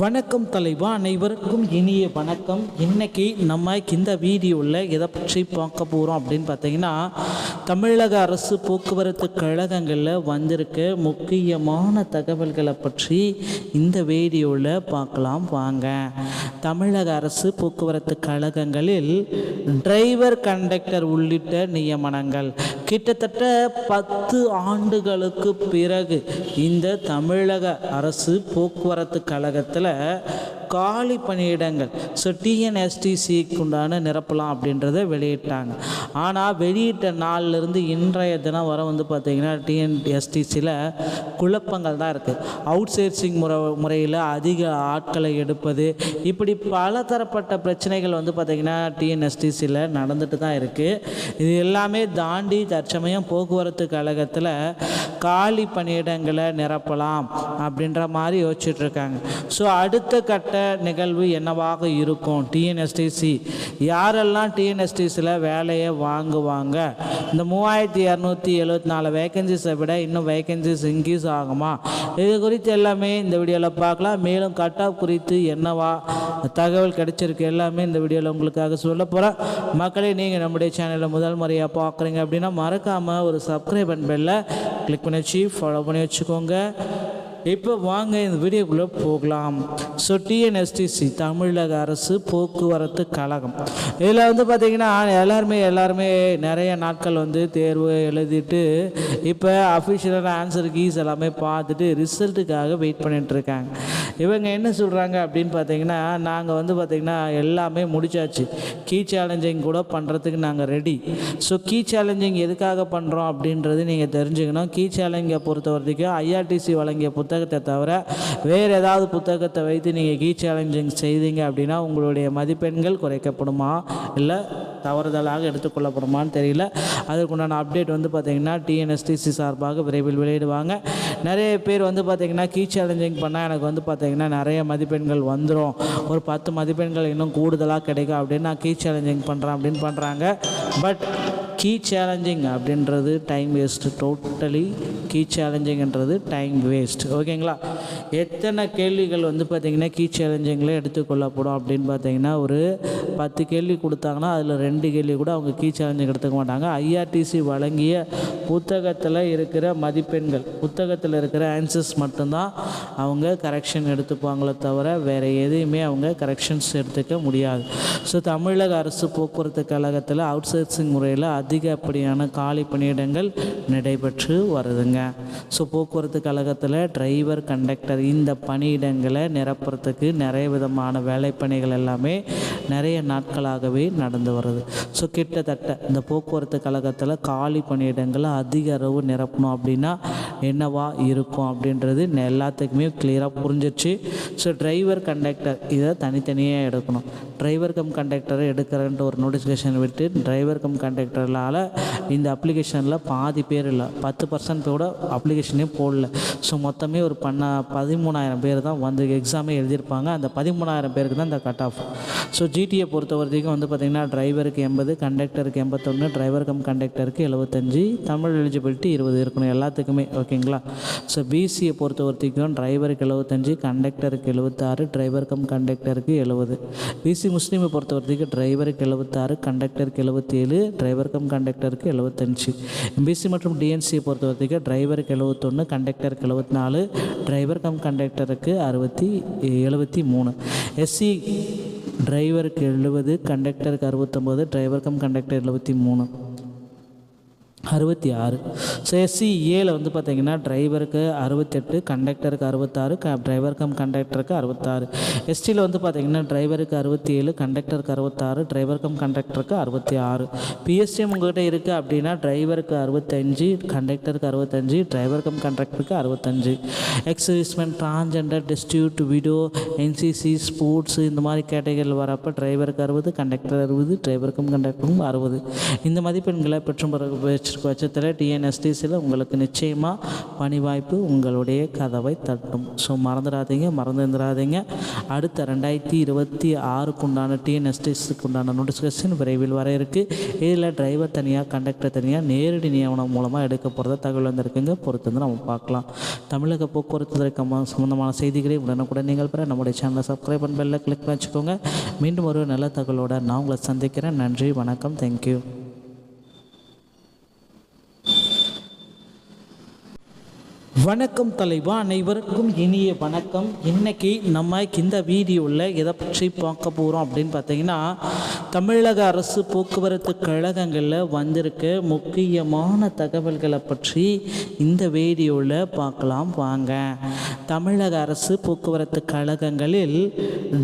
வணக்கம் தலைவா அனைவருக்கும் இனிய வணக்கம். இன்னைக்கு நம்ம இந்த வீடியோவில் எதை பற்றி பார்க்க போகிறோம் அப்படின்னு பார்த்தீங்கன்னா தமிழக அரசு போக்குவரத்து கழகங்களில் வந்திருக்க முக்கியமான தகவல்களை பற்றி இந்த வீடியோவில் பார்க்கலாம் வாங்க. தமிழக அரசு போக்குவரத்து கழகங்களில் டிரைவர் கண்டக்டர் உள்ளிட்ட நியமனங்கள். கிட்டத்தட்ட பத்து ஆண்டுகளுக்கு பிறகு இந்த தமிழக அரசு போக்குவரத்து கழகத்தில் காலி பணியிடங்கள். ஸோ டிஎன்எஸ்டிசிக்கு உண்டான நிரப்பலாம் அப்படின்றத வெளியிட்டாங்க. ஆனால் வெளியிட்ட நாள்லேருந்து இன்றைய தினம் வர வந்து பார்த்திங்கன்னா டிஎன்எஸ்டிசியில் குழப்பங்கள் தான் இருக்குது அவுட் சோர்சிங் முறை முறையில் அதிக ஆட்களை எடுப்பது இப்படி பல தரப்பட்ட பிரச்சனைகள் வந்து பார்த்திங்கன்னா டிஎன்எஸ்டிசியில் நடந்துட்டு தான் இருக்குது இது எல்லாமே தாண்டி தற்சமயம் போக்குவரத்து கழகத்தில் காலி பணியிடங்களை நிரப்பலாம் அப்படின்ற மாதிரி யோசிச்சுட்ருக்காங்க ஸோ அடுத்த கட்ட நிகழ்வு என்னவாக இருக்கும்? டிஎன்எஸ்டிசி யாரெல்லாம் டிஎன்எஸ்டிசியில் வேலையை வாங்குவாங்க? இந்த மூவாயிரத்தி இரநூத்தி எழுபத்தி நாலு வேகன்சிஸை விட இன்னும் வேகன்சிஸ் இன்க்ரீஸ் ஆகுமா? இது குறித்து எல்லாமே இந்த வீடியோவில் பார்க்கலாம். மேலும் கட் ஆஃப் குறித்து என்னவா தகவல் கிடைச்சிருக்கு எல்லாமே இந்த வீடியோவில் உங்களுக்காக சொல்ல போகிறேன் மக்களே நீங்கள் நம்முடைய சேனலில் முதல் முறையாக பார்க்குறீங்க அப்படின்னா மறக்காமல் ஒரு சப்ஸ்கிரைப் அண்ட் பெல்லை கிளிக் பண்ணி வச்சு ஃபாலோ பண்ணி வச்சுக்கோங்க. இப்போ வாங்க இந்த வீடியோக்குள்ளே போகலாம். ஸோ டிஎன்எஸ்டிசி தமிழக அரசு போக்குவரத்து கழகம். இதில் வந்து பார்த்திங்கன்னா எல்லாருமே எல்லாருமே நிறைய நாட்கள் வந்து தேர்வு எழுதிட்டு இப்போ அஃபிஷியலான ஆன்சர் கீஸ் எல்லாமே பார்த்துட்டு ரிசல்ட்டுக்காக வெயிட் பண்ணிகிட்ருக்காங்க இருக்காங்க. இவங்க என்ன சொல்கிறாங்க அப்படின்னு பார்த்தீங்கன்னா நாங்கள் வந்து பார்த்திங்கன்னா எல்லாமே முடிச்சாச்சு. கீ சேலஞ்சிங் கூட பண்ணுறதுக்கு நாங்கள் ரெடி ஸோ கீ சேலஞ்சிங் எதுக்காக பண்ணுறோம் அப்படின்றது நீங்கள் தெரிஞ்சுக்கணும். கீ சேலஞ்சை பொறுத்த வரைக்கும் ஐஆர்டிசி வழங்கிய புத்தகத்தை தவிர வேறு ஏதாவது புத்தகத்தை வைத்து நீங்கள் கீ சேலஞ்சிங் செய்தீங்க அப்படின்னா உங்களுடைய மதிப்பெண்கள் குறைக்கப்படுமா? இல்லை தவறுதலாக எடுத்துக்கொள்ளப்படுமான்னு தெரியல. அதுக்குண்டான அப்டேட் வந்து பார்த்திங்கன்னா டிஎன்எஸ்டிசி சார்பாக விரைவில் வெளியிடுவாங்க. நிறைய பேர் வந்து பார்த்திங்கன்னா கீ சேலஞ்சிங் பண்ணால் எனக்கு வந்து பார்த்திங்கன்னா நிறைய மதிப்பெண்கள் வந்துடும் ஒரு பத்து மதிப்பெண்கள் இன்னும் கூடுதலாக கிடைக்கும் அப்படின்னு நான் கீ சேலஞ்சிங் பண்ணுறேன் அப்படின்னு பண்ணுறாங்க பட் கீ சேலஞ்சிங் அப்படின்றது டைம் வேஸ்ட்டு டோட்டலி கீ சேலஞ்சிங்கன்றது டைம் வேஸ்ட் ஓகேங்களா எத்தனை கேள்விகள் வந்து பார்த்திங்கன்னா கீ சேலஞ்சிங்கில் எடுத்துக்கொள்ளப்படும் அப்படின்னு பார்த்தீங்கன்னா ஒரு பத்து கேள்வி கொடுத்தாங்கன்னா அதில் ரெண்டு கேள்வி கூட அவங்க கீ சேலஞ்சிங் எடுத்துக்க மாட்டாங்க. ஐஆர்டிசி வழங்கிய புத்தகத்தில் இருக்கிற மதிப்பெண்கள் புத்தகத்தில் இருக்கிற ஆன்சர்ஸ் மட்டும்தான் அவங்க கரெக்ஷன் எடுத்துப்பாங்களே தவிர வேறு எதையுமே அவங்க கரெக்ஷன்ஸ் எடுத்துக்க முடியாது. ஸோ தமிழக அரசு போக்குவரத்து கழகத்தில் அவுட் சோர்சிங் முறையில் அதிகப்படியான காலி பணியிடங்கள் நடைபெற்று வருதுங்க. ஸோ போக்குவரத்து கழகத்தில் டிரைவர் கண்டக்டர் இந்த பணியிடங்களை நிரப்புறதுக்கு நிறைய விதமான வேலைப்பணிகள் எல்லாமே நிறைய நாட்களாகவே நடந்து வருது ஸோ கிட்டத்தட்ட இந்த போக்குவரத்து கழகத்தில் காலி பணியிடங்களை அதிக அளவு நிரப்பணும் அப்படின்னா என்னவா இருக்கும் அப்படின்றது எல்லாத்துக்குமே கிளியராக புரிஞ்சிச்சு ஸோ டிரைவர் கண்டக்டர் இதை தனித்தனியாக எடுக்கணும். டிரைவர் கம் கண்டக்டரை எடுக்கிறேன்ட்டு ஒரு நோட்டிஃபிகேஷன் விட்டு டிரைவர் கம் கண்டக்டர்லால் இந்த அப்ளிகேஷனில் பாதி பேர் இல்லை பத்து பர்சன்ட் கூட அப்ளிகேஷனே போடல. ஸோ மொத்தமே ஒரு பண்ண பதிமூணாயிரம் பேர் தான் வந்து எக்ஸாமே எழுதியிருப்பாங்க. அந்த பதிமூணாயிரம் பேருக்கு தான் இந்த கட் ஆஃப் ஸோ ஜி ஜிடியை பொறுத்த வரைக்கும் வந்து பார்த்திங்கன்னா டிரைவருக்கு எண்பது கண்டக்டருக்கு எண்பத்தொன்று டிரைவர் கம் கண்டக்டருக்கு எழுபத்தஞ்சி தமிழ் எலிஜிபிலிட்டி இருபது இருக்கணும் எல்லாத்துக்குமே ஓகேங்களா ஸோ பிசியை பொறுத்த வரைக்கும் டிரைவருக்கு எழுபத்தஞ்சி கண்டக்டருக்கு எழுபத்தாறு டிரைவர் கம் கண்டக்டருக்கு எழுபது பிசி முஸ்லீமை பொறுத்த வரைக்கும் டிரைவருக்கு எழுபத்தாறு கண்டக்டருக்கு எழுபத்தி ஏழு டிரைவர் கம் கண்டக்டருக்கு எழுபத்தஞ்சு பிசி மற்றும் டிஎன்சியை பொறுத்த வரைக்கும் டிரைவருக்கு எழுபத்தொன்று கண்டக்டருக்கு எழுபத்தி நாலு டிரைவர் கம் கண்டக்டருக்கு அறுபத்தி எழுபத்தி மூணு எஸ்சி டிரைவருக்கு எழுபது கண்டக்டருக்கு அறுபத்தொம்போது டிரைவர் கம் கண்டக்டர் எழுபத்தி மூணு. அறுபத்தி ஆறு. ஸோ எஸ்சி ஏல வந்து பார்த்தீங்கன்னா டிரைவருக்கு அறுபத்தெட்டு கண்டக்டருக்கு அறுபத்தாறு க டிரைவர் கம் கண்டக்டருக்கு அறுபத்தாறு. எஸ்டியில் வந்து பார்த்தீங்கன்னா டிரைவருக்கு அறுபத்தி ஏழு கண்டக்டருக்கு அறுபத்தாறு டிரைவர் கம் கண்டக்டருக்கு அறுபத்தி ஆறு. பிஎஸ்டிஎம் உங்கள்கிட்ட இருக்குது அப்படின்னா டிரைவருக்கு அறுபத்தஞ்சு கண்டக்டருக்கு அறுபத்தஞ்சு டிரைவர் கம் கண்டக்டருக்கு அறுபத்தஞ்சு. Ex-servicemen transgender destitute widow NCC sports இந்த மாதிரி கேட்டகரியில் வரப்போ டிரைவருக்கு அறுபது கண்டக்டர் அறுபது டிரைவர் கம் கண்டக்டரும் அறுபது. இந்த மதிப்பெண்களை பெற்றும் பிறகு பெற்று படிச்சிருக்க பட்சத்தில் டிஎன்எஸ்டிசியில் உங்களுக்கு நிச்சயமாக பணி வாய்ப்பு உங்களுடைய கதவை தட்டும். ஸோ மறந்துடாதீங்க மறந்துடாதீங்க அடுத்த ரெண்டாயிரத்தி இருபத்தி ஆறுக்கு உண்டான டிஎன்எஸ்டிஸுக்கு உண்டான நோட்டிஃபிகேஷன் விரைவில் வர இருக்குது இதில் டிரைவர் தனியாக கண்டக்டர் தனியாக நேரடி நியமனம் மூலமாக எடுக்க போகிறத தகவல் வந்திருக்குங்க. பொறுத்து வந்து நம்ம பார்க்கலாம். தமிழக போக்குவரத்து துறை கம்ம- செய்திகளை உடனுக்குடன் நீங்கள் பெற நம்முடைய சேனலை சப்ஸ்கிரைப் பண்ண பெல்ல கிளிக் பண்ணி வச்சுக்கோங்க. மீண்டும் ஒரு நல்ல தகவலோடு நான் உங்களை சந்திக்கிறேன். நன்றி வணக்கம் தேங்க்யூ வணக்கம் தலைவா அனைவருக்கும் இனிய வணக்கம். இன்னைக்கு நம்ம இந்த வீடியோவில் எதை பற்றி பார்க்க போகிறோம் அப்படின்னு பார்த்தீங்கன்னா தமிழக அரசு போக்குவரத்து கழகங்களில் வந்திருக்க முக்கியமான தகவல்களை பற்றி இந்த வீடியோவில் பார்க்கலாம் வாங்க. தமிழக அரசு போக்குவரத்து கழகங்களில்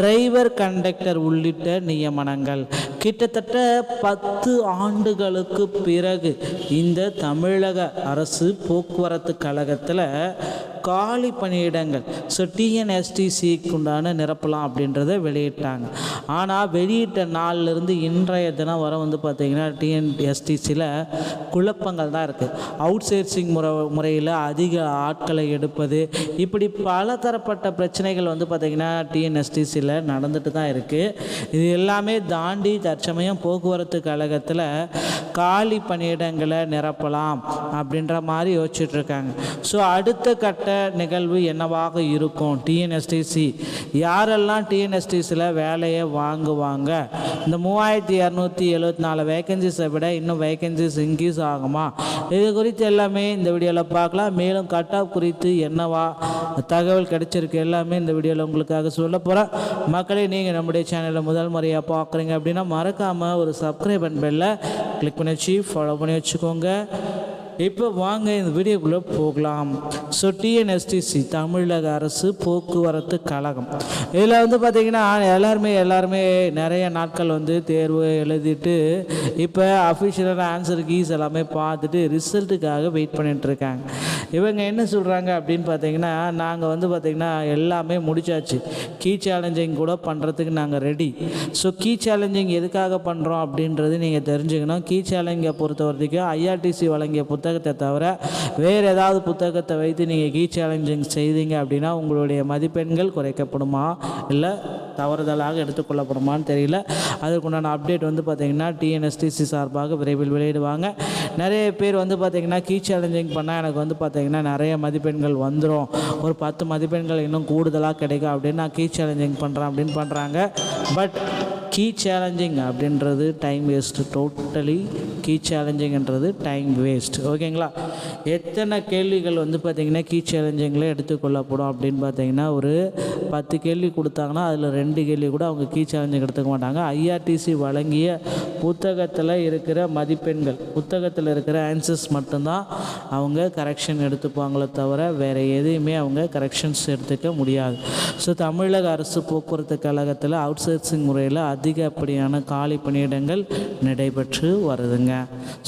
டிரைவர் கண்டக்டர் உள்ளிட்ட நியமனங்கள். கிட்டத்தட்ட பத்து ஆண்டுகளுக்கு பிறகு இந்த தமிழக அரசு போக்குவரத்து கழகத்தில் காலி பணியிடங்கள். ஸோ டிஎன்எஸ்டிசிக்கு உண்டான நிரப்பலாம் அப்படின்றத வெளியிட்டாங்க. ஆனால் வெளியிட்ட நாள்லேருந்து இன்றைய தினம் வர வந்து பார்த்திங்கன்னா டிஎன்எஸ்டிசியில் குழப்பங்கள் தான் இருக்குது அவுட் சோர்சிங் முறை முறையில் அதிக ஆட்களை எடுப்பது இப்படி பலதரப்பட்ட பிரச்சனைகள் வந்து பார்த்திங்கன்னா டிஎன்எஸ்டிசியில் நடந்துட்டு தான் இருக்குது இது எல்லாமே தாண்டி தற்சமயம் போக்குவரத்து கழகத்தில் காலி பணியிடங்களை நிரப்பலாம் அப்படின்ற மாதிரி யோசிச்சுட்ருக்காங்க ஸோ அடுத்த கட்ட நிகழ்வு என்னவாக இருக்கும்? டிஎன்எஸ்டிசி யாரெல்லாம் டிஎன்எஸ்டிசியில் வேலையை வாங்குவாங்க? இந்த மூவாயிரத்தி இரநூத்தி எழுபத்தி நாலு வேகன்சிஸை விட இன்னும் வேகன்சிஸ் இன்க்ரீஸ் ஆகுமா? இது குறித்து எல்லாமே இந்த வீடியோவில் பார்க்கலாம். மேலும் கட் ஆஃப் குறித்து என்னவா தகவல் கிடைச்சிருக்கு எல்லாமே இந்த வீடியோவில் உங்களுக்காக சொல்ல போகிறேன் மக்களே நீங்கள் நம்முடைய சேனலில் முதல் முறையாக பார்க்குறீங்க அப்படின்னா மறக்காமல் ஒரு சப்ஸ்கிரைப் அண்ட் பெல்லை கிளிக் பண்ணி வச்சு ஃபாலோ பண்ணி வச்சுக்கோங்க. இப்போ வாங்க இந்த வீடியோக்குள்ளே போகலாம். ஸோ டிஎன்எஸ்டிசி தமிழக அரசு போக்குவரத்து கழகம். இதில் வந்து பார்த்திங்கன்னா எல்லாருமே எல்லாருமே நிறைய நாட்கள் வந்து தேர்வு எழுதிட்டு இப்போ அஃபிஷியலான ஆன்சர் கீஸ் எல்லாமே பார்த்துட்டு ரிசல்ட்டுக்காக வெயிட் பண்ணிகிட்ருக்காங்க இவங்க என்ன சொல்கிறாங்க அப்படின்னு பார்த்தீங்கன்னா நாங்கள் வந்து பார்த்திங்கன்னா எல்லாமே முடிச்சாச்சு. கீ சேலஞ்சிங் கூட பண்ணுறதுக்கு நாங்கள் ரெடி ஸோ கீ சேலஞ்சிங் எதுக்காக பண்ணுறோம் அப்படின்றது நீங்கள் தெரிஞ்சுக்கணும். கீ சேலஞ்சை பொறுத்த வரைக்கும் ஐஆர்டிசி வழங்கிய புத்தகத்தை தவிர வேறு ஏதாவது புத்தகத்தை வைத்து நீங்கள் கீ சேலஞ்சிங் செய்தீங்க அப்படின்னா உங்களுடைய மதிப்பெண்கள் குறைக்கப்படுமா? இல்லை தவறுதலாக எடுத்துக்கொள்ளப்படுமான்னு தெரியல. அதற்குண்டான அப்டேட் வந்து பார்த்திங்கன்னா டிஎன்எஸ்டிசி சார்பாக விரைவில் வெளியிடுவாங்க. நிறைய பேர் வந்து பார்த்திங்கன்னா கீ சேலஞ்சிங் பண்ணால் எனக்கு வந்து பார்த்திங்கன்னா நிறைய மதிப்பெண்கள் வந்துடும் ஒரு பத்து மதிப்பெண்கள் இன்னும் கூடுதலாக கிடைக்கும் அப்படின்னு நான் கீ சேலஞ்சிங் பண்ணுறேன் அப்படின்னு பண்ணுறாங்க பட் கீ சேலஞ்சிங் அப்படின்றது டைம் வேஸ்ட்டு டோட்டலி கீ சேலஞ்சிங்கன்றது டைம் வேஸ்ட் ஓகேங்களா எத்தனை கேள்விகள் வந்து பார்த்திங்கன்னா கீ சேலஞ்சிங்கில் எடுத்துக்கொள்ளப்படும் அப்படின்னு பார்த்தீங்கன்னா ஒரு பத்து கேள்வி கொடுத்தாங்கன்னா அதில் ரெண்டு கேள்வி கூட அவங்க கீ சேலஞ்சிங் எடுத்துக்க மாட்டாங்க. ஐஆர்டிசி வழங்கிய புத்தகத்தில் இருக்கிற மதிப்பெண்கள் புத்தகத்தில் இருக்கிற ஆன்சர்ஸ் மட்டும்தான் அவங்க கரெக்ஷன் எடுத்துப்பாங்களே தவிர வேறு எதையுமே அவங்க கரெக்ஷன்ஸ் எடுத்துக்க முடியாது. ஸோ தமிழக அரசு போக்குவரத்து கழகத்தில் அவுட் சோர்சிங் முறையில் அதிகப்படியான காலி பணியிடங்கள் நடைபெற்று வருதுங்க.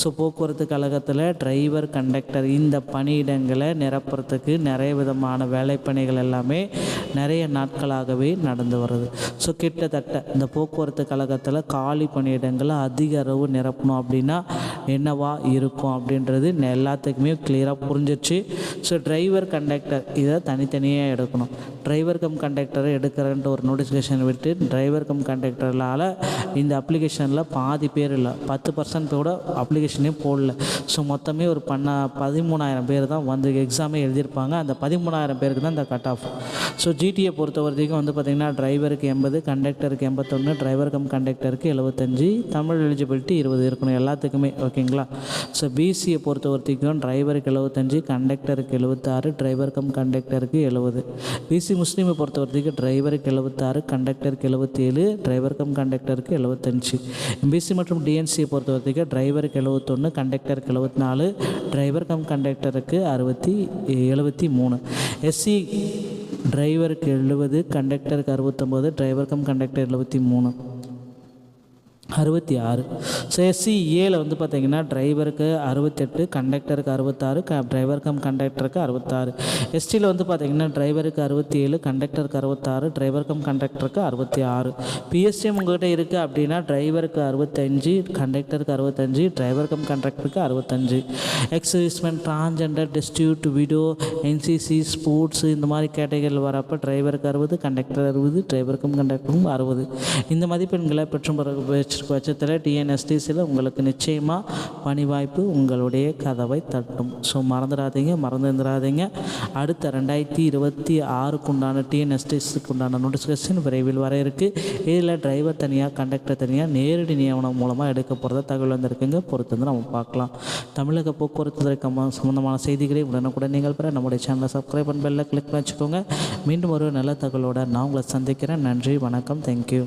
ஸோ போக்குவரத்து கழகத்தில் டிரைவர் கண்டக்டர் இந்த பணியிடங்களை நிரப்புறத்துக்கு நிறைய விதமான வேலைப்பணிகள் எல்லாமே நிறைய நாட்களாகவே நடந்து வருது. ஸோ கிட்டத்தட்ட இந்த போக்குவரத்து கழகத்தில் காலி பணியிடங்களை அதிக அளவு நிரப்பணும் அப்படின்னா என்னவா இருக்கும் அப்படின்றது எல்லாத்துக்குமே கிளியராக புரிஞ்சிச்சு ஸோ டிரைவர் கண்டக்டர் இதை தனித்தனியாக எடுக்கணும். டிரைவர் கம் கண்டக்டரை எடுக்கிறேன்ட்டு ஒரு நோட்டிஃபிகேஷன் விட்டு டிரைவர் கம் கண்டக்டரால் இந்த அப்ளிகேஷனில் பாதி பேர் இல்லை பத்து பர்சன்ட் கூட அப்ளிகேஷனே போடல. ஸோ மொத்தமே ஒரு பண்ண பதிமூணாயிரம் பேர் தான் வந்து எக்ஸாமே எழுதியிருப்பாங்க. அந்த பதிமூணாயிரம் பேருக்கு தான் இந்த கட் ஆஃப் ஸோ ஜிடியை பொறுத்த வரைக்கும் வந்து பார்த்திங்கன்னா டிரைவருக்கு எண்பது கண்டக்டருக்கு எண்பத்தொன்று டிரைவர் கம் கண்டக்டருக்கு எழுபத்தஞ்சு தமிழ் எலிஜிபிலிட்டி இருபது இருக்கணும் எல்லாத்துக்குமே ஓகேங்களா? ஸோ பிசியை பொறுத்த வரைக்கும் டிரைவருக்கு எழுபத்தஞ்சு கண்டக்டருக்கு எழுபத்தாறு டிரைவர் கம் கண்டக்டருக்கு எழுபது பிசி முஸ்லீமை பொறுத்த வரைக்கும் டிரைவருக்கு எழுபத்தாறு கண்டக்டருக்கு எழுபத்தேழு டிரைவர் கம் கண்டக்டருக்கு எழுபத்தஞ்சு பிசி மற்றும் டிஎன்சியை பொறுத்த வரைக்கும் டிரைவருக்கு எழுபத்தொன்று கண்டக்டருக்கு எழுபத்தி நாலு டிரைவர் கம் கண்டக்டருக்கு அறுபத்தி எழுபத்தி மூணு எஸ்சி டிரைவருக்கு எழுபது கண்டக்டருக்கு அறுபத்தொம்போது டிரைவர் கம் கண்டக்டர் எழுபத்தி மூணு அறுபத்தி ஆறு. ஸோ எஸ்சி ஏல வந்து பார்த்தீங்கன்னா டிரைவருக்கு அறுபத்தெட்டு கண்டக்டருக்கு அறுபத்தாறு க டிரைவர் கம் கண்டக்டருக்கு அறுபத்தாறு. எஸ்டியில் வந்து பார்த்தீங்கன்னா டிரைவருக்கு அறுபத்தி ஏழு கண்டக்டருக்கு அறுபத்தாறு டிரைவர் கம் கண்டக்டருக்கு அறுபத்தி ஆறு. பிஎஸ்டிஎம் உங்கள்கிட்ட இருக்குது அப்படின்னா டிரைவருக்கு அறுபத்தஞ்சு கண்டக்டருக்கு அறுபத்தஞ்சு டிரைவர் கம் கண்டக்டருக்கு அறுபத்தஞ்சு. Ex-servicemen transgender destitute widow NCC sports இந்த மாதிரி கேட்டகரியில் வரப்போ டிரைவருக்கு அறுபது கண்டக்டர் அறுபது டிரைவருக்கும் கண்டக்டருக்கும் அறுபது. இந்த மதிப்பெண்களை பெற்றும் பிறகு பட்சத்தில் டிஎன்எஸ்டிசியில் உங்களுக்கு நிச்சயமாக பணி வாய்ப்பு உங்களுடைய கதவை தட்டும். ஸோ மறந்துடாதீங்க மறந்துடாதீங்க அடுத்த ரெண்டாயிரத்தி இருபத்தி ஆறுக்கு உண்டான உண்டான நோட்டிஃபிகேஷன் விரைவில் வர இருக்குது இதில் டிரைவர் தனியாக கண்டக்டர் தனியாக நேரடி நியமனம் மூலமாக எடுக்க போகிறத தகவல் வந்திருக்குங்க. பொறுத்து வந்து நம்ம பார்க்கலாம். தமிழக போக்குவரத்து துறை சம்மந்தமான செய்திகளை உடனுக்குடன் நீங்கள் பெற நம்முடைய சேனலை சப்ஸ்கிரைப் பண்ண பெல்ல கிளிக் பண்ணி வச்சுக்கோங்க மீண்டும் ஒரு நல்ல தகவலோடு நான் உங்களை சந்திக்கிறேன். நன்றி வணக்கம் தேங்க்யூ